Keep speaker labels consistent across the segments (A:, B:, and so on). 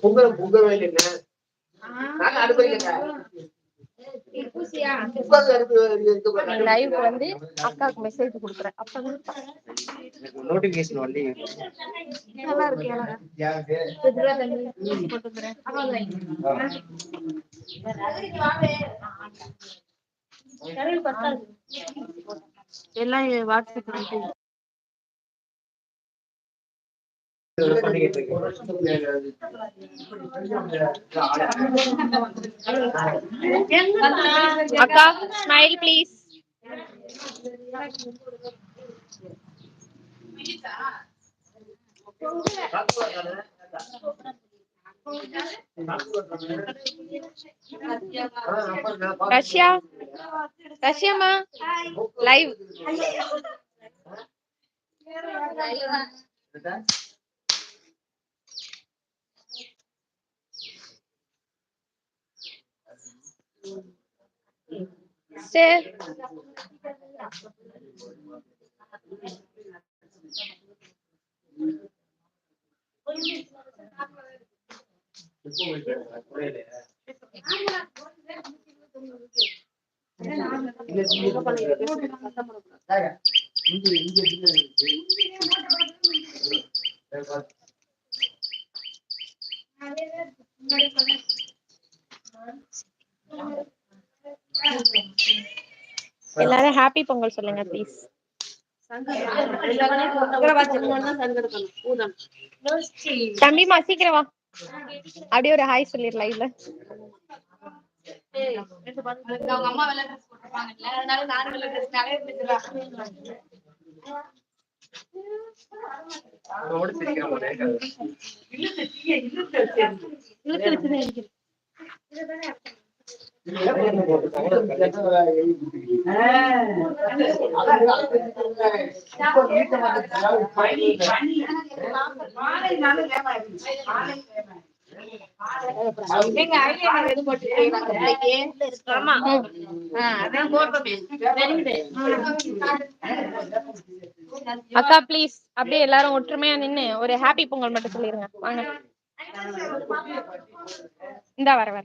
A: Pongal
B: live வந்து அக்காவுக்கு message கொடுக்குறேன் அப்ப
A: நோட்டிபிகேஷன்
B: நல்லா இருக்கு எல்லாம் வாட்ஸ்அப் அக்கா ஸ்மைல் ப்ளீஸ் ரஷ்யா? ரஷ்யாமா லைவ் சரி எல்லாரும் ஹாப்பி பொங்கல் சொல்லுங்க ப்ளீஸ் தம்பிமா சீக்கிரம் வா. அப்படியே ஒரு ஹாய் சொல்லிடு லைவ்ல அக்கா ப்ளீஸ் அப்படியே எல்லாரும் ஒற்றுமையா நின்னு ஒரு ஹாப்பி பொங்கல் மட்டும் சொல்லிருங்க. வாங்க. இந்தா வர வர.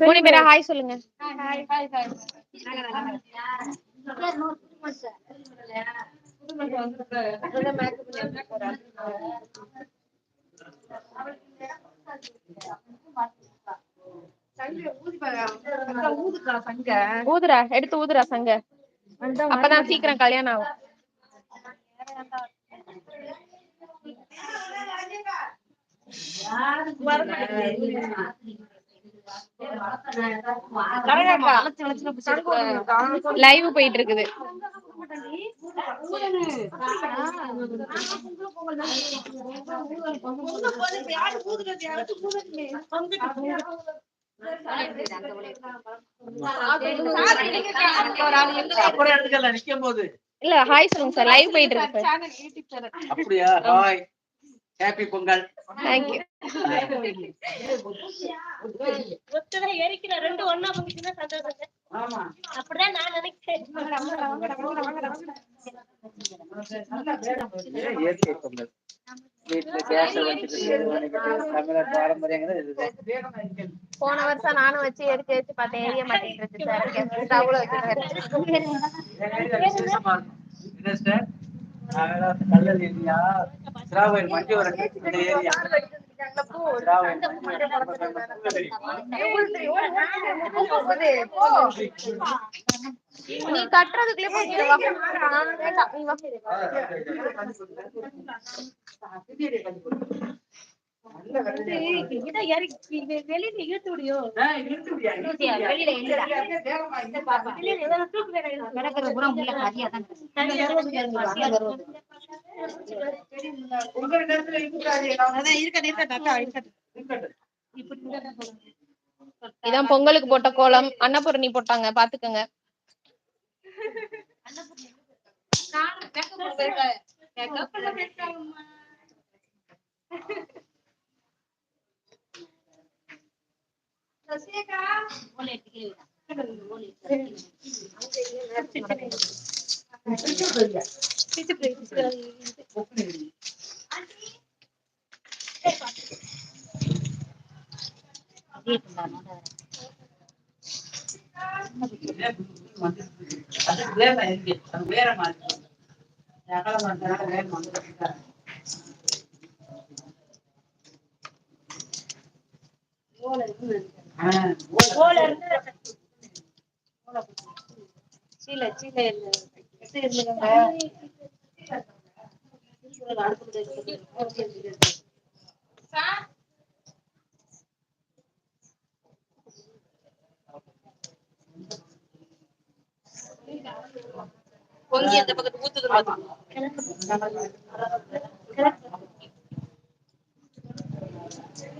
B: மூணு பேரா ஹாய் சொல்லுங்க. ஊதுரா எடுத்து ஊதுரா சங்க. அப்பதான் சீக்கிரம் கல்யாணம் ஆகும். லைவ் போயிட்டு இருக்குது. இல்ல ஹாய் சொல்லுங்க சார் லைவ் போயிட்டு இருக்கு சார்
A: அப்படியா ஹாய் ஹாப்பி பொங்கல்
B: தேங்க்யூ அப்படிதான் நான் நினைக்கிறேன்.
A: இயற்கை பொங்கல்
B: போன வருஷம் நானும் வச்சு எடுத்து எடுத்து பார்த்தேன். எரிய மாட்டேங்குது சார். ஸ்டவ்ல
A: கல்லல் ஏரியா
B: நீ கட்டுறதுக்குள்ளே
C: போயிடுவா
D: இதான் பொங்கலுக்கு போட்ட கோலம். அன்னபூரணி போட்டாங்க. பாத்துக்கங்க.
B: அன்னபூரணி వేరే మాట రకాల మంత్రాలు వేరే మందులు
C: పెట్టారు Hola, சீல சீல பொங்கி அந்த பக்கத்து ஊத்துது பாத்துக்கோ.